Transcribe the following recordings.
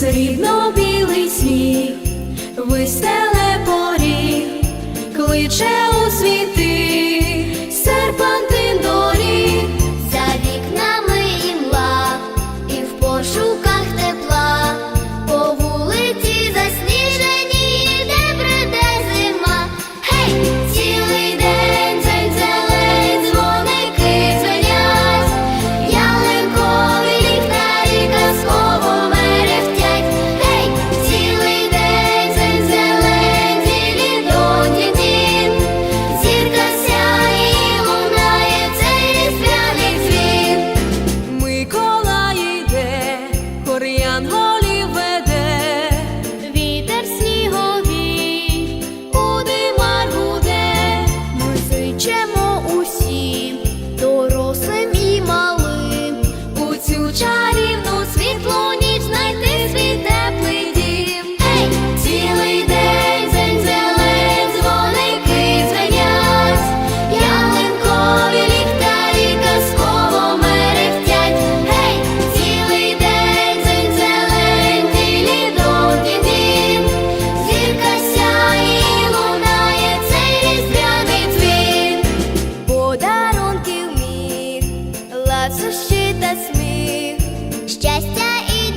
срібно-білий сніг, вистеле поріг, кличе у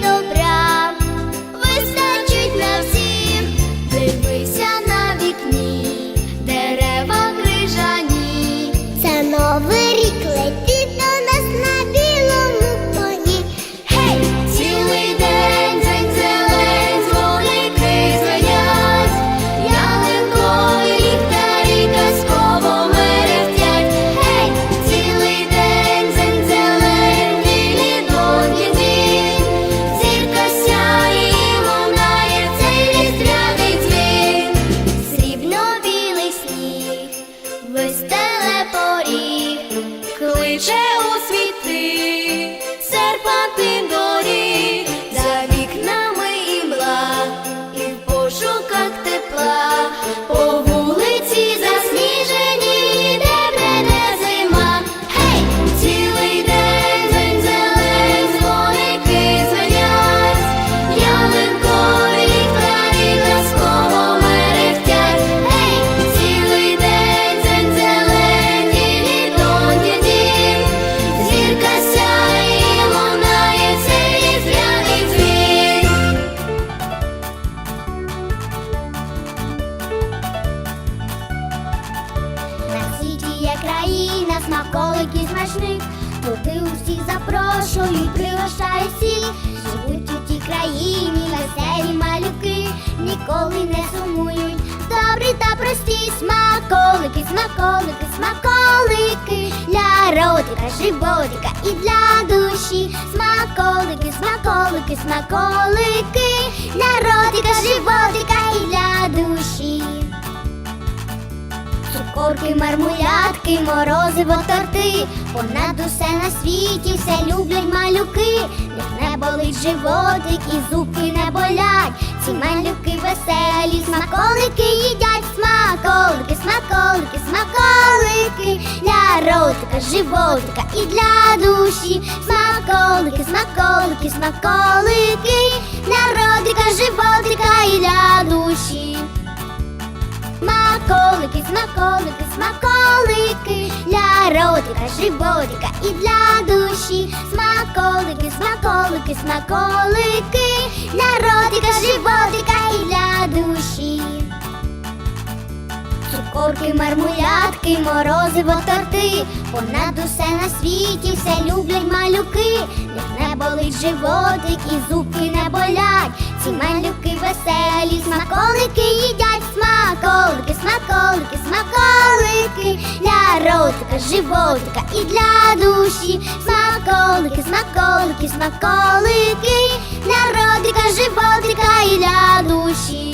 dobre країна, смаколиків смачних, туди усіх запрошують, пригощають всіх. Живуть у тій країні, веселі малюки, ніколи не сумують. Добрі та прості смаколики, смаколики, смаколики для ротика, животика і для душі. Смаколики, смаколики, смаколики для ротика, животика і для душі. Цукорки, мармулятки, морозиво, торти, понад усе на світі все люблять малюки. Їх не болить животик і зубки не болять. Ці малюки веселі, смаколики їдять, смаколики, смаколики, смаколики для ротика, животика і для душі. Смаколики, смаколики, смаколики для ротика, животика і для душі. Смаколики, смаколики, смаколики для ротика, животика і для душі. Смаколики, смаколики, смаколики для ротика, животика і для душі. Цукорки, мармулятки, морозиво, торти, понад усе на світі все люблять малюки. Їх не болить животик і зубки не болять. Ці малюки веселі, смаколики їдять, смаколики, смаколики, смаколики для ротика, животика і для душі. Смаколики, смаколики, смаколики для ротика, животика і для душі.